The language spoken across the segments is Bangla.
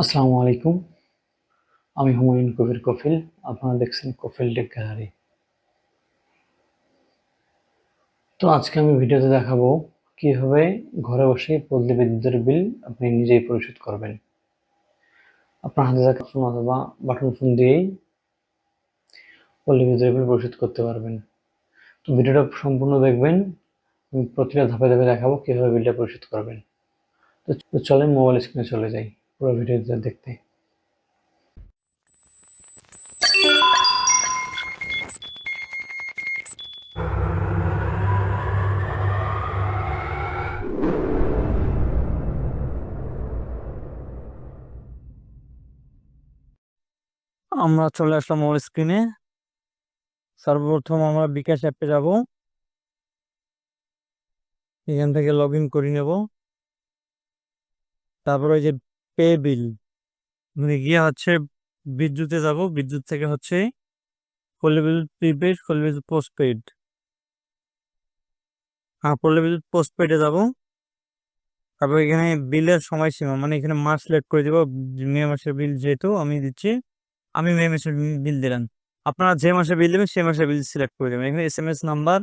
আসসালামু আলাইকুম। আমি হুমায়ুন কবির কফিল। আপনারা দেখছেন কফিল গ্যালারি তো আজকে আমি ভিডিওতে দেখাবো কীভাবে ঘরে বসে পল্লী বিদ্যুতের বিল আপনি নিজেই পরিশোধ করবেন। আপনার হাতে থাকা ফোন অথবা বাটন ফোন দিয়েই পল্লী বিদ্যুতের বিল পরিশোধ করতে পারবেন। তো ভিডিওটা সম্পূর্ণ দেখবেন। আমি প্রতিটা ধাপে ধাপে দেখাবো কীভাবে বিলটা পরিশোধ করবেন। তো চলেন মোবাইল স্ক্রিনে চলে যাই। পুরো ভিডিওটা দেখতে। আমরা চলে আসলাম মোবাইল স্ক্রিনে সর্বপ্রথম আমরা বিকাশ অ্যাপে যাব। এখান থেকে লগ ইন করে নেব। তারপর ওই যে পে বিল মানে গিয়ে হচ্ছে বিদ্যুতে যাব, বিদ্যুৎ থেকে হচ্ছে পল্লী বিদ্যুৎ প্রিপেড পল্লী বিদ্যুৎ পোস্টপেড। হ্যাঁ পল্লী পোস্টপেডে যাব। তারপর এখানে বিলের সময়সীমা মানে এখানে মাস সিলেক্ট করে দিব, মে মাসের বিল যেহেতু আমি দিচ্ছি, আমি মে মাসের বিল দিলাম। আপনারা যে মাসে বিল দেবেন, সে মাসে বিল সিলেক্ট করে দেবেন। এখানে এস এম এস নাম্বার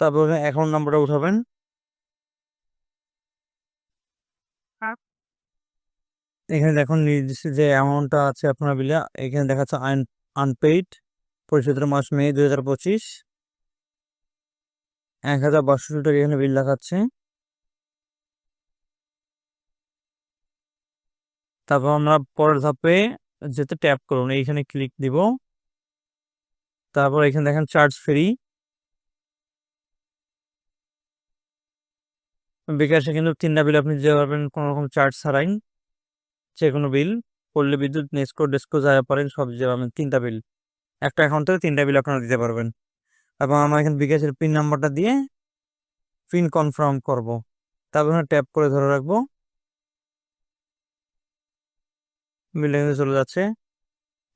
তারপর অ্যাকাউন্ট নাম্বারটা উঠাবেন। এখানে দেখুন নির্দিষ্ট যে অ্যামাউন্টটা আছে আপনার বিলে এখানে দেখাচ্ছে আন আনপেইড পরিশোধের মাস মে দুই হাজার পঁচিশ। এক হাজার বাষট্টি টাকা এখানে বিল দেখাচ্ছে। তারপর আমরা পরের ধাপে যেতে ট্যাপ করুন, এইখানে ক্লিক দিব। তারপর এখানে দেখেন চার্জ ফ্রি বিকাশে কিন্তু তিনটা বিল আপনি দিতে পারবেন, কোনো রকম চার্জ ছাড়াই। যে কোনো বিল পল্লী বিদ্যুৎ নেস্কো ডেস্কো যা পারেন সব দিতে পারবেন তিনটা বিল, একটা অ্যাকাউন্ট থেকে তিনটা বিল আপনারা দিতে পারবেন। এবং আমার এখানে বিকাশের পিন নাম্বারটা দিয়ে পিন কনফার্ম করব। তারপর ট্যাপ করে ধরে রাখব। কিন্তু চলে যাচ্ছে।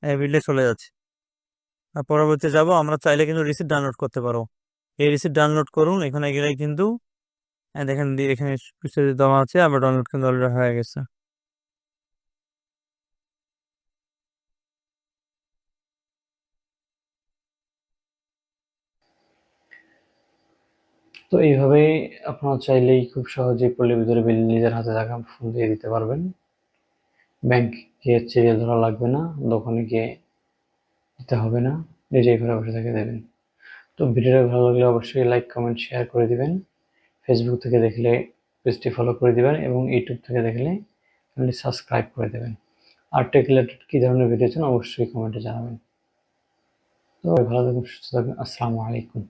এই বিলটা চলে যাচ্ছে। আর পরবর্তী যাব, আমরা চাইলে কিন্তু রিসিপ্ট ডাউনলোড করতে পারো। এই রিসিপ্ট ডাউনলোড করুন, এখানে গেলে কিন্তু দেখেন এখানে দেওয়া আছে, আবার ডাউনলোড কিন্তু অলরেডি হয়ে গেছে। তো এইভাবে আপনারা চাইলেই খুব সহজেই পল্লী বিদ্যুতের বিল নিজের হাতে থাকা ফোন দিয়ে দিতে পারবেন। ব্যাংক গিয়ে চেয়ে ধরা লাগবে না, দোকানে গিয়ে দিতে হবে না, নিজেই ঘরে বসে থেকে দেবেন। তো ভিডিওটা ভালো লাগলে অবশ্যই লাইক কমেন্ট শেয়ার করে দিবেন। ফেসবুক থেকে দেখলে পেজটি ফলো করে দিবেন এবং ইউটিউব থেকে দেখলে চ্যানেলটি সাবস্ক্রাইব করে দেবেন। আর টেক রিলেটেড কী ধরনের ভিডিও চান অবশ্যই কমেন্টে জানাবেন। তো ভালো থাকুন, সুস্থ থাকুন, আসসালামু আলাইকুম।